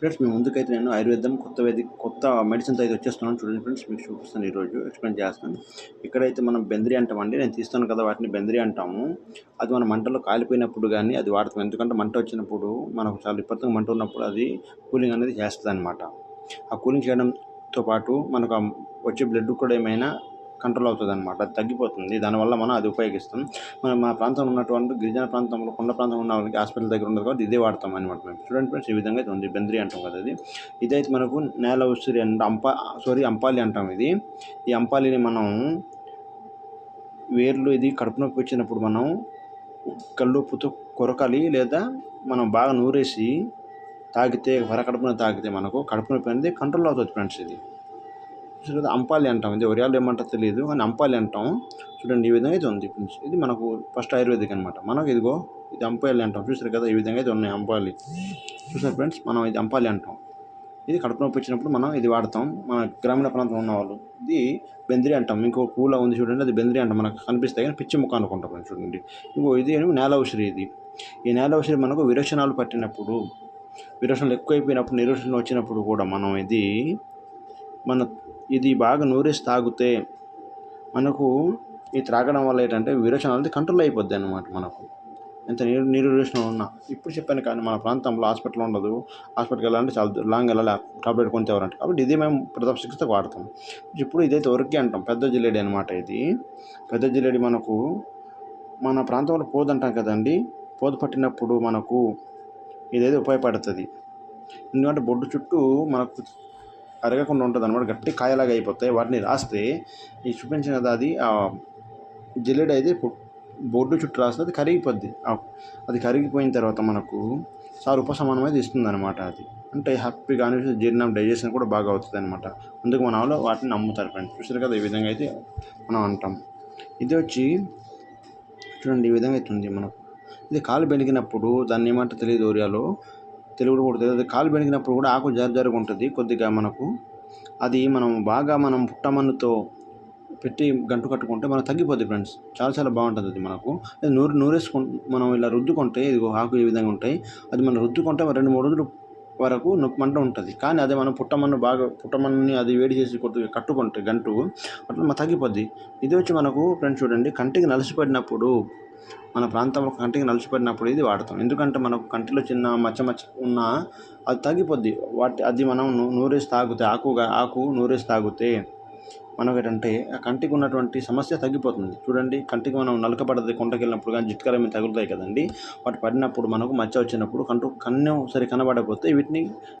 Friends మీ ముందుకైతే నేను ఆయుర్వేదం కొత్త వేది కొత్త మెడిసిన్తో అయితే వచ్చేస్తున్నాను. చూడండి ఫ్రెండ్స్ మీకు చూపిస్తాను ఈరోజు ఎక్స్ప్లెయిన్ చేస్తాను. ఇక్కడైతే మనం బెందరి అంటామండి. నేను తీస్తాను కదా వాటిని బెంద్రి అంటాము. అది మన మంటలో కాలిపోయినప్పుడు కానీ అది వాడతాం. ఎందుకంటే మంట వచ్చినప్పుడు మనకు చాలా విపరీతంగా మంట ఉన్నప్పుడు అది కూలింగ్ అనేది చేస్తుంది అనమాట ఆ కూలింగ్ చేయడంతో పాటు మనకు వచ్చే బ్లడ్ కూడా ఏమైనా కంట్రోల్ అవుతుంది అనమాట అది తగ్గిపోతుంది. దానివల్ల మనం అది ఉపయోగిస్తాం. మన మా ప్రాంతంలో ఉన్నటువంటి గిరిజన ప్రాంతంలో కొండ ప్రాంతంలో ఉన్న వాళ్ళకి హాస్పిటల్ దగ్గర ఉండదు కాబట్టి ఇదే వాడతాం అనమాట మేము. చూడండి ఫ్రెండ్స్ ఈ విధంగా అయితే ఉంది. బెంద్రి అంటాం కదా అది ఇదైతే మనకు నేల ఉసిరి అంటే అంపా సారీ అంపాలి అంటాం ఇది. ఈ అంపాలిని మనం వేర్లు ఇది కడుపు నొప్పి వచ్చినప్పుడు మనం కళ్ళుప్పుతో కొరకాలి లేదా మనం బాగా నూరేసి తాగితే వరకడుపున తాగితే మనకు కడుపు నొప్పి అనేది కంట్రోల్ అవుతుంది ఫ్రెండ్స్ ఇది. చూడండి అంపాలి అంటాం. ఇది ఒరియాలు ఏమంటారు తెలియదు కానీ అంపాలి అంటాం. చూడండి ఈ విధంగా అయితే ఉంది. ఫ్రెండ్స్ ఇది మనకు ఫస్ట్ ఆయుర్వేదిక్ అనమాట మనకు ఇదిగో ఇది అంపాలి అంటాం. చూసారు కదా ఈ విధంగా అయితే ఉన్నాయి అంపాలి. చూసారు ఫ్రెండ్స్ మనం ఇది అంపాలి అంటాం. ఇది కడుపు నొప్పి వచ్చినప్పుడు మనం ఇది వాడతాం. మన గ్రామీణ ప్రాంతంలో ఉన్నవాళ్ళు. ఇది బెంద్రి అంటాం. ఇంకో పూల ఉంది చూడండి అది బెంద్రి అంటాం. మనకు కనిపిస్తాయి కానీ పిచ్చి ముఖం అనుకుంటాం చూడండి. ఇంకో ఇది ఏమో నేల ఉసిరి ఇది. ఈ నేల ఉసిరి మనకు విరోచనాలు పట్టినప్పుడు విరోచనాలు ఎక్కువైపోయినప్పుడు నిరోచనలు వచ్చినప్పుడు కూడా మనం ఇది మన ఇది బాగా నూరేసి తాగితే మనకు ఇది త్రాగడం వల్ల ఏంటంటే విరోచనం అనేది కంట్రోల్ అయిపోద్ది అనమాట మనకు. ఎంత నీరు నీరు విరోచనం ఉన్నా. ఇప్పుడు చెప్పాను కానీ మన ప్రాంతంలో హాస్పిటల్ ఉండదు. హాస్పిటల్కి వెళ్ళాలంటే చాలా లాంగ్ వెళ్ళాలి టాబ్లెట్ కొని తేవాలంటే కాబట్టి ఇది మేము ప్రథమ చికిత్సకు వాడతాం. ఇప్పుడు ఇదైతే ఒరికి అంటాం. పెద్ద జిల్లేడి అనమాట ఇది. పెద్ద జిల్లేడి మనకు మన ప్రాంతంలో పోదు అంటాం కదండి. పోదు పట్టినప్పుడు మనకు ఇదైతే ఉపయోగపడుతుంది. ఎందుకంటే బొడ్డు చుట్టూ మనకు అరగకుండా ఉంటుంది అనమాట గట్టి కాయలాగా అయిపోతాయి. వాటిని రాస్తే ఈ చూపించిన అది ఆ జిల్లెడ్ అయితే బోర్డు చుట్టూ రాస్తే అది కరిగిపోద్ది. అది కరిగిపోయిన తర్వాత మనకు చాలా ఉపశమనం అయితే ఇస్తుంది అనమాట అది. అంటే హ్యాపీగా అనిపిస్తుంది జీర్ణం డైజెషన్ కూడా బాగా అవుతుంది అనమాట అందుకు మన వాళ్ళు వాటిని నమ్ముతారు ఫ్రెండ్స్. చూసారు కదా ఈ విధంగా అయితే మనం అంటాం. ఇది వచ్చి చూడండి ఈ విధంగా అయితే ఉంది మనకు. ఇది కాలు బెనికినప్పుడు దాన్ని ఏమంటే తెలియదు ఏరియాలో తెలుగులో కూడా తెలియదు కాలు బెనికినప్పుడు కూడా ఆకు జర ఉంటుంది కొద్దిగా మనకు. అది మనం బాగా మనం పుట్టమన్నుతో పెట్టి గంటు కట్టుకుంటే మనకు తగ్గిపోద్ది ఫ్రెండ్స్. చాలా చాలా బాగుంటుంది అది మనకు. నూరు నూరేసుకు మనం ఇలా రుద్దుకుంటే ఇదిగో ఆకు ఈ విధంగా ఉంటాయి. అది మనం రుద్దుకుంటే రెండు మూడు రోజులు వరకు నొప్పి మంట ఉంటుంది. కానీ అదే మనం పుట్టమన్ను బాగా పుట్టమన్నుని అది వేడి చేసి కొద్దిగా కట్టుకుంటే గంటు అట్లా తగ్గిపోద్ది. ఇది వచ్చి మనకు ఫ్రెండ్స్ చూడండి కంటికి నలిసిపడినప్పుడు మన ప్రాంతంలో కంటికి నలిసిపడినప్పుడు ఇది వాడతాం. ఎందుకంటే మనకు కంటిలో చిన్న మచ్చ మచ్చ ఉన్నా అది తగ్గిపోద్ది. వాటి అది మనం నూరేసి తాగితే ఆకుగా ఆకు నూరేసి తాగితే మనకు ఏంటంటే ఆ కంటికి ఉన్నటువంటి సమస్య తగ్గిపోతుంది. చూడండి కంటికి మనం నలక పడది కొంటకెళ్ళినప్పుడు కానీ జిట్కాలు మీద తగులుతాయి కదండి. వాటి పడినప్పుడు మనకు మచ్చ వచ్చినప్పుడు కంటు కన్ను సరి కనబడకపోతే వీటిని